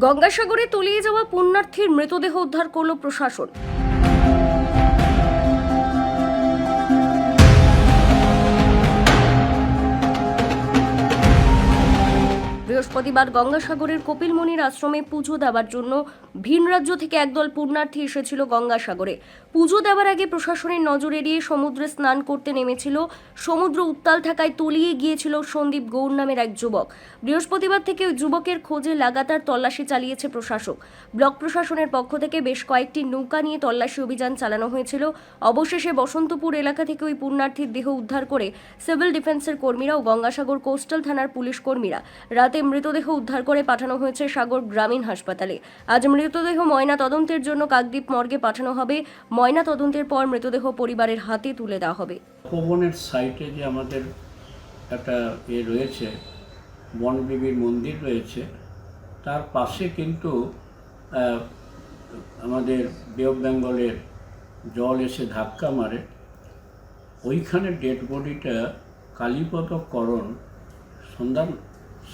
গঙ্গাসাগরে তলিয়ে যাওয়া পুণ্যার্থীর মৃতদেহ উদ্ধার করল প্রশাসন। বৃহস্পতিবার গঙ্গাসাগরের কপিলমণির আশ্রমে পুজো দেওয়ার জন্য ভিন রাজ্য থেকে একদল পুণ্যার্থী এসেছিল গঙ্গাসাগরে। পুজো দেওয়ার আগে প্রশাসনের নজর এড়িয়ে সমুদ্রে স্নান করতে নেমেছিল। সমুদ্র উত্তাল থাকায় তলিয়ে গিয়েছিল সন্দীপ গৌর নামের এক যুবক। বৃহস্পতিবার থেকে ওই যুবকের খোঁজে লাগাতার তল্লাশি চালিয়েছে প্রশাসক। ব্লক প্রশাসনের পক্ষ থেকে বেশ কয়েকটি নৌকা নিয়ে তল্লাশি অভিযান চালানো হয়েছিল। অবশেষে বসন্তপুর এলাকা থেকে ওই পুণ্যার্থীর দেহ উদ্ধার করে সিভিল ডিফেন্সের কর্মীরা ও গঙ্গাসাগর কোস্টাল থানার পুলিশ কর্মীরা। রাতে মৃতদেহ উদ্ধার করে পাঠানো হয়েছে সাগর গ্রামীণ হাসপাতালে। আজ মৃতদেহ ময়না তদন্তের জন্য কাকদ্বীপ মর্গে পাঠানো হবে। ময়না তদন্তের পর মৃতদেহ পরিবারের হাতে তুলে দেওয়া হবে। উপবনের সাইটে যে আমাদের একটা এ রয়েছে বনদেবীর মন্দির রয়েছে, তার পাশে কিন্তু আমাদের বে অফ বেঙ্গলের জল এসে ধাক্কা মারে। ওইখানে ডেড বডিটা কালীপদ করণ সন্ধ্যা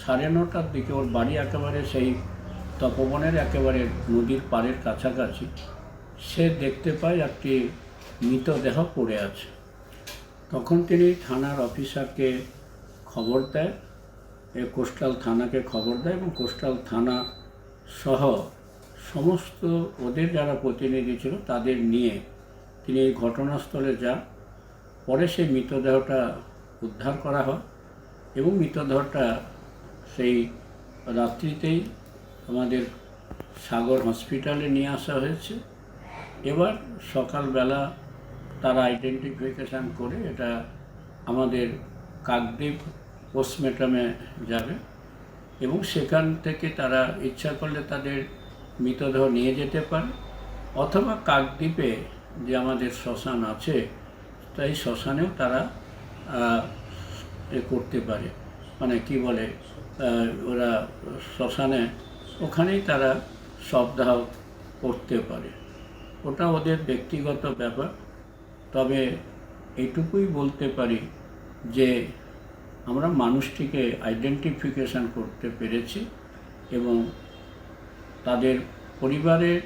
সাড়ে নটার দিকে ওর বাড়ি একেবারে সেই তপবনের একেবারে নদীর পাড়ের কাছাকাছি। সে দেখতে পায় একটি মৃতদেহ পড়ে আছে। তখন তিনি থানার অফিসারকে খবর দেয়, এ কোস্টাল থানাকে খবর দেয় এবং কোস্টাল থানা সহ সমস্ত ওদের যারা প্রতিনিধি ছিল তাদের নিয়ে তিনি এই ঘটনাস্থলে যান। পরে সেই মৃতদেহটা উদ্ধার করা হয় এবং মৃতদেহটা সেই রাত্রিতেই আমাদের সাগর হসপিটালে নিয়ে আসা হয়েছে। এবার সকালবেলা তারা আইডেন্টিফিকেশান করে এটা আমাদের কাকদ্বীপ পোস্টমেটামে যাবে এবং সেখান থেকে তারা ইচ্ছা করলে তাদের মৃতদেহ নিয়ে যেতে পারে অথবা কাকদ্বীপে যে আমাদের শ্মশান আছে, তাই শ্মশানেও তারা এ করতে পারে। মানে কি বলে ওরা শ্মশানে, ওখানেই তারা শবদাহ করতে পারে। ওটা ওদের ব্যক্তিগত ব্যাপার। তবে এটুকুই বলতে পারি যে, আমরা মানুষটিকে আইডেন্টিফিকেশান করতে পেরেছি এবং তাদের পরিবারের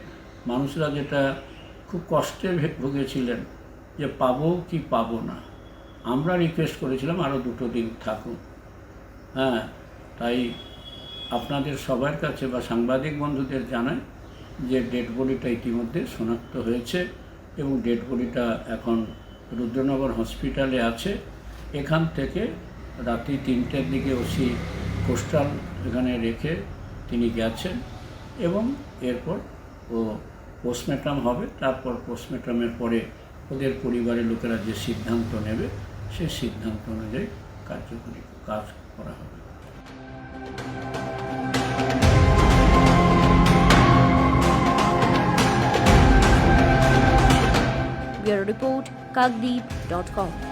মানুষরা যেটা খুব কষ্টে ভুগেছিলেন যে, পাবো কি পাবো না? আমরা রিকোয়েস্ট করেছিলাম আরও দুটো দিন থাকুন হ্যাঁ তাই আপনাদের সবার কাছে বা সাংবাদিক বন্ধুদের জানাই যে ডেড বডিটা ইতিমধ্যে শনাক্ত হয়েছে এবং ডেড বডিটা এখন রুদ্রনগর হসপিটালে আছে। এখান থেকে রাত্রি তিনটের দিকে ওসি কোস্টাল এখানে রেখে তিনি গেছেন এবং এরপর ও পোস্টমর্টম হবে। তারপর পোস্টমর্টমের পরে ওদের পরিবারের লোকেরা যে সিদ্ধান্ত নেবে সেই সিদ্ধান্ত অনুযায়ী কার্যকরী কাজ করা হবে। Bureau Report, Kagdeep.com.